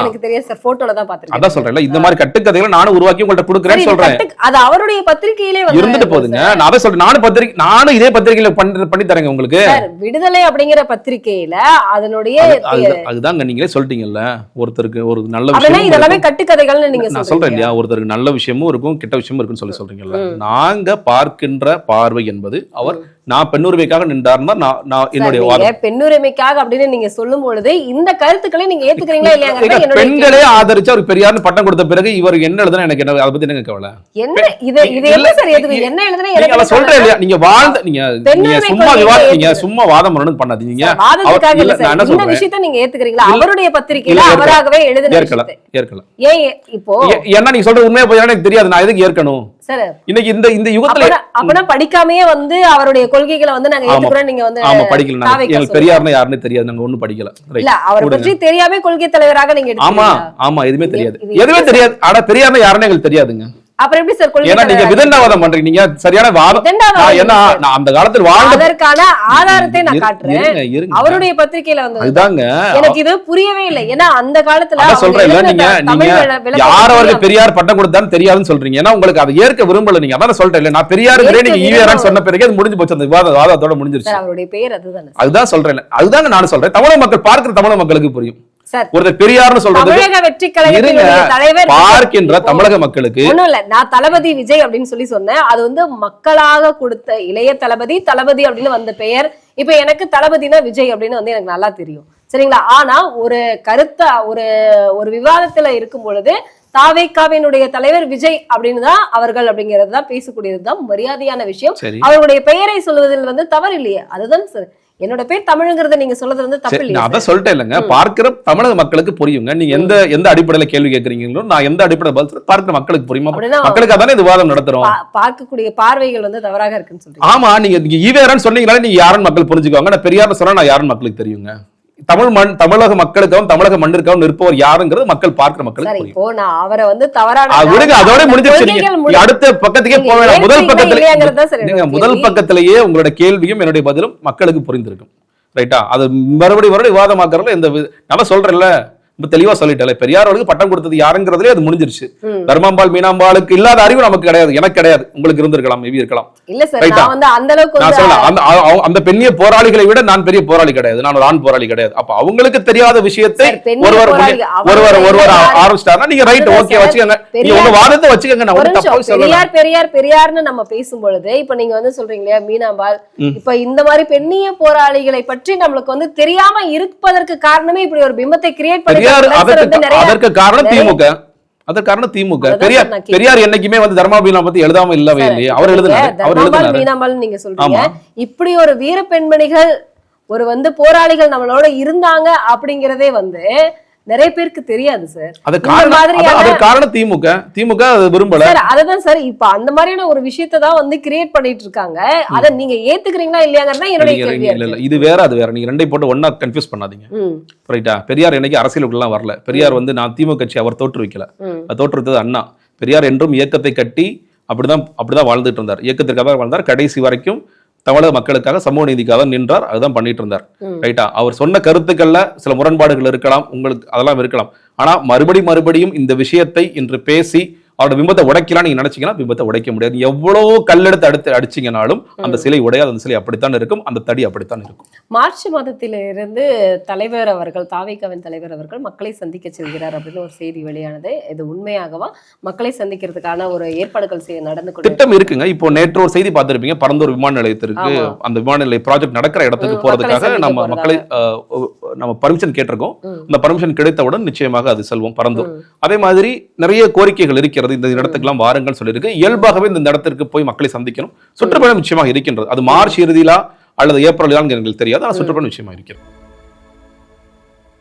எனக்கு தெரியாது சார் போட்டோல தான் பாத்திருக்கேன் அதான் சொல்றேன்ல இந்த மாதிரி கட்டுக்கதைகளை நானும் உருவாக்கி உங்கள்ட்ட சரி, கொடுக்குறேன்னு சொல்றேன். அது அவருடைய பத்திரிகையிலே இருந்துட்டு போகுதுங்க நான் அதை சொல்றேன் நானும் பத்திரிக்கை நானும் இதே பத்திரிகையில பண்ணி பண்ணி தரேங்க உங்களுக்கு விடுதலை அப்படிங்கிற பத்திரிகையில அதனுடைய அது- அது- அதுதாங்க நீங்களே சொல்லிட்டீங்கல்ல ஒருத்தருக்கு ஒரு நல்ல விஷயம் இதெல்லாமே கட்டுக்கதைகள்னு நீங்க நான் சொல்றேன் இல்லையா ஒருத்தருக்கு நல்ல விஷயமும் இருக்கும் கெட்ட விஷயமும் இருக்குன்னு சொல்லி சொல்றீங்கல்ல. நாங்க பார்க்கின்ற பார்வை என்பது அவர் நான் பெண்ணுரிமைக்காக நின்றார்னா நான் என்னுடைய வாதம். பெண்ணுரிமைக்காக அப்படின்னு நீங்க சொல்லும் பொழுது இந்த கருத்துக்களை நீங்க ஏத்துக்கிறீங்களா என்னுடைய பெண்களே ஆதரிச்சு அவர் பெரியார்னு பட்டம் கொடுத்த பிறகு இவர் என்ன எழுதுனா எனக்கு என்ன அதை பத்தி என்னங்க கவலை. என்ன? இது இது எப்படி சார் நீ- என்ன எழுதுனா எனக்கு சொல்றேன் இல்லையா? நீங்க வாழ்ந்த நீங்க நீங்க சும்மா கொள்கையை விவாத நீங்க. சும்மா வாதம் பண்ணணும்னு பண்ணாதீங்க. வாதத்துக்காக இல்ல சார். என்ன இந்த? விஷயத்தை நீங்க ஏத்துக்கிறீங்களா? அவருடைய பத்திரிகையில. அவராகவே எழுதின ஏற்கல விஷயத்தை. ஏற்கல. ஏன் இப்போ ஏன்னா நீங்க சொல்ற உண்மையா போய் எனக்கு தெரியாது. நான் எதுக்கு ஏற்கணும்? சார் இன்னைக்கு இந்த இந்த யுகத்துல அப்பனா படிக்காமயே வந்து அவருடைய கொள்கைகளை வந்து நாங்க. ஏத்துக்கிறோம் நீங்க வந்து ஆமா படிக்கல எங்களுக்கு. பெரியார்னா யாருன்னு தெரியாது நாங்க ஒண்ணும் படிக்கல. இல்ல அவரை. பற்றி தெரியாம கொள்கை தலைவராக நீங்க ஆமா? ஆமா எதுவுமே தெரியாது எதுவுமே தெரியாது ஆனா பெரியார்னா யாருன்னு எங்களுக்கு தெரியாதுங்க அப்புறம் எப்படி சார் கொள்கை ஏன்னா நீங்க விதண்டாவாதம் பண்றீங்க. நீங்க சரியான வாதம். நான். நான் அந்த காலத்தில் வாழ்ந்த அதற்கான ஆதாரத்தை நான் காட்டுறேன். அவருடைய பத்திரிகையில வந்து அதுதாங்க. எனக்கு இது புரியவே இல்லை. ஏன்னா அந்த காலத்துல சொல்றேன் இல்ல நீங்க நீங்க யார் அவருக்கு பெரியார் பட்டம் கொடுத்தான்னு தெரியாதுன்னு சொல்றீங்க. ஏன்னா உங்களுக்கு அதை ஏற்க விரும்பல நீங்க. அதான் சொல்றேன் இல்ல நான் ஏற்க நீங்க ஈவேரான்னு சொன்ன பிறகு அது முடிஞ்சு போச்சு. அந்த விவாத வாதத்தோட முடிஞ்சிருச்சு. சார் அவருடைய பெயர் அதுதானே. அதுதான் சொல்றேன் அதுதாங்க நானும் சொல்றேன். தமிழக மக்கள் பார்க்கிற தமிழக மக்களுக்கு புரியும். ஒருத்தர் பெரியார்னு சொல்றது தமிழக வெற்றி தலைவர் பார்க்கின்ற தமிழக மக்களுக்கு ஒண்ணும் இல்ல நான் தளபதி விஜய் அப்படின்னு சொல்லி சொன்னேன். அது வந்து மக்களாக கொடுத்த இளைய தளபதி தளபதி அப்படின்னு வந்த பெயர். இப்ப எனக்கு தளபதினா விஜய் அப்படின்னு வந்து எனக்கு நல்லா தெரியும். சரிங்களா? ஆனா ஒரு கருத்த ஒரு ஒரு விவாதத்துல இருக்கும் பொழுது தாவேக்காவினுடைய தலைவர் விஜய் அப்படின்னு தான் அவர்கள் அப்படிங்கிறது தான் பேசக்கூடியது தான் மரியாதையான விஷயம். அவருடைய பெயரை சொல்வதில் வந்து தவறு இல்லையே அதுதான் சார். என்னோட பேர் தமிழுங்கிறத நீங்க சொல்றது வந்து தப்பு இல்லையா அதான் சொல்லிட்டேன் இல்லைங்க பார்க்கிற தமிழக மக்களுக்கு புரியுங்க. நீங்க எந்த எந்த அடிப்படையில கேள்வி கேட்கறீங்களோ நான் எந்த அடிப்படையில் பதில் பார்க்கிற மக்களுக்கு புரியுமா? மக்களுக்கு அதானே இது விவாதம் நடத்துறோம். பார்க்கக்கூடிய பார்வைகள் வந்து தவறாக இருக்குன்னு சொல்றீங்க. ஆமா நீங்க ஈவேரன்னு சொன்னீங்கனாலே நீங்க யாருன்னு மக்கள் புரிஞ்சுக்குவாங்க. நான் பெரியார்னு சொன்னா நான் யாருன்னு மக்களுக்கு தெரியுங்க. தமிழ் மண் தமிழக மக்களுக்காகவும் தமிழக மண்ணிற்காகவும் நிற்பவர் யாருங்கிறது மக்கள் பார்க்கிற மக்களுக்கு இப்போ நான் அவரை வந்து தவறான விடுங்க அதோட முடிஞ்சிருச்சு அடுத்த பக்கத்துக்கே வேணாம் முதல் பக்கத்துல நீங்க முதல். பக்கத்திலேயே உங்களோட கேள்வியும் என்னுடைய பதிலும் மக்களுக்கு புரிந்திருக்கும். ரைட்டா அது மறுபடியும் மறுபடியும் விவாதமாக்குறதுல வி- நான் சொல்றேன்ல இப்ப தெளிவா சொல்லிட்டேன் பெரியார் அவர்களுக்கு பட்டம் கொடுத்தது யாருங்கிறதுலே அது முடிஞ்சிருச்சு. தர்மாம்பாள் மீனாம்பாளுக்கு இல்லாத அறிவு நமக்கு கிடையாது. எனக்கு கிடையாது. உங்களுக்கு இருந்திருக்கலாம் மேபி இருக்கலாம். இல்ல சார் ரைட்டா? நான் வந்து அந்த பெண்ணிய போராளிகளை விட நான் பெரிய போராளி கிடையாது. நான் ஒரு ஆண் போராளி கிடையாது. அப்ப அவங்களுக்கு தெரியாத விஷயத்தை ஒருவர் ஒருவர் ஒருவர் ஆரம்பிச்சிட்டாருன்னா நீங்க ரைட் ஓகே வச்சுக்கோங்க. நீங்க உங்க வாதத்தை வச்சுக்கோங்க. நான் ஒன்றும் பெரியார் பெரியார் பெரியார்னு நம்ம பேசும் பொழுது இப்ப நீங்க வந்து சொல்றீங்க இல்லையா மீனாம்பாள்? இப்ப இந்த மாதிரி பெண்ணிய போராளிகளை பற்றி நம்மளுக்கு வந்து தெரியாம இருப்பதற்கு காரணமே இப்படி ஒரு பிம்பத்தை கிரியேட் பண்ணி நிறைய அதற்கு காரணம் திமுக. அதற்கு காரணம் திமுக. பெரியார். பெரியார் என்னைக்குமே வந்து தர்மாபீலாம் பத்தி எழுதாம இல்லவே இல்லையே. அவர் எழுதினாரு. அவர் எழுதினாரு. நீங்க சொல்றீங்க. இப்படி ஒரு வீர பெண்மணிகள் ஒரு வந்து போராளிகள் நம்மளோட இருந்தாங்க அப்படிங்கறதே வந்து நிறைய பேருக்கு தெரியாது சார் அது காரணம் திமுக. திமுக அது விரும்பல. சார் அததான் சார் இப்ப அந்த மாதிரியான ஒரு விஷயத்தை தான் வந்து கிரியேட் பண்ணிட்டு இருக்காங்க. அத நீங்க ஏத்துக்கிறீங்களா இல்லையாங்கிறதா என்னுடைய கேள்வியா இல்ல இது வேற அது வேற. நீங்க ரெண்டை போட்டு ஒண்ணா கன்ஃபியூஸ் பண்ணாதீங்க. ரைட்டா பெரியார் என்னைக்கு அரசியலுக்குலாம் வரல. பெரியார் வந்து நான் திமுக கட்சி அவர் தோற்றுவிக்கல தோற்றுவித்தது அண்ணா. பெரியார் என்றும் இயக்கத்தை கட்டி அப்படிதான் அப்படிதான் வாழ்ந்துட்டு இருந்தார். இயக்கத்திற்காக வாழ்ந்தார். கடைசி வரைக்கும் தமிழக மக்களுக்காக சமூக நீதிக்காக நின்றார். அதுதான் பண்ணிட்டு இருந்தார். ரைட்டா? அவர் சொன்ன கருத்துக்கள்ல சில முரண்பாடுகள் இருக்கலாம். உங்களுக்கு அதெல்லாம் இருக்கலாம். ஆனா மறுபடி மறுபடியும் இந்த விஷயத்தை இன்று பேசி அவரோட பிம்பத்தை உடைக்கலாம் நீங்க நினைச்சீங்கன்னா பிம்பத்தை உடைக்க முடியாது. எவ்வளவு கல்லெடுத்து அடுத்து அடிச்சீங்கனாலும் அந்த சிலை உடையாது. அந்த சிலை அப்படித்தான் இருக்கும். அந்த தடி அப்படித்தான் இருக்கும். மார்ச் மாதத்திலிருந்து தலைவர் அவர்கள் தாவேக்காவின் தலைவர் அவர்கள் மக்களை சந்திக்க செல்கிறார் அப்படின்னு ஒரு செய்தி வெளியானது. இது உண்மையாகவா? மக்களை சந்திக்கிறதுக்கான ஒரு ஏற்பாடுகள் செய்ய நடந்து திட்டம் இருக்குங்க. இப்போ நேற்று ஒரு செய்தி பார்த்திருப்பீங்க. பரந்தூர் விமான நிலையத்திற்கு. அந்த விமான நிலைய ப்ராஜெக்ட் நடக்கிற இடத்துக்கு போறதுக்காக நம்ம மக்களை நம்ம பர்மிஷன் கேட்டிருக்கோம். அந்த பர்மிஷன் கிடைத்தவுடன் நிச்சயமாக அது செல்வோம் பரந்தூர். அதே மாதிரி நிறைய கோரிக்கைகள் இருக்கிறது. இந்த இடத்துக்குலாம் வாருங்கள் சொல்லியிருக்கு. இயல்பாகவே இந்த இடத்திற்கு போய் மக்களை சந்திக்கணும். சுற்றுப்பயணம் நிச்சயமாக இருக்கின்றது. அது மார்ச் இறுதியிலா அல்லது ஏப்ரல் எங்களுக்கு தெரியாது. ஆனால் சுற்றுப்பயணம் நிச்சயமாக இருக்கிறது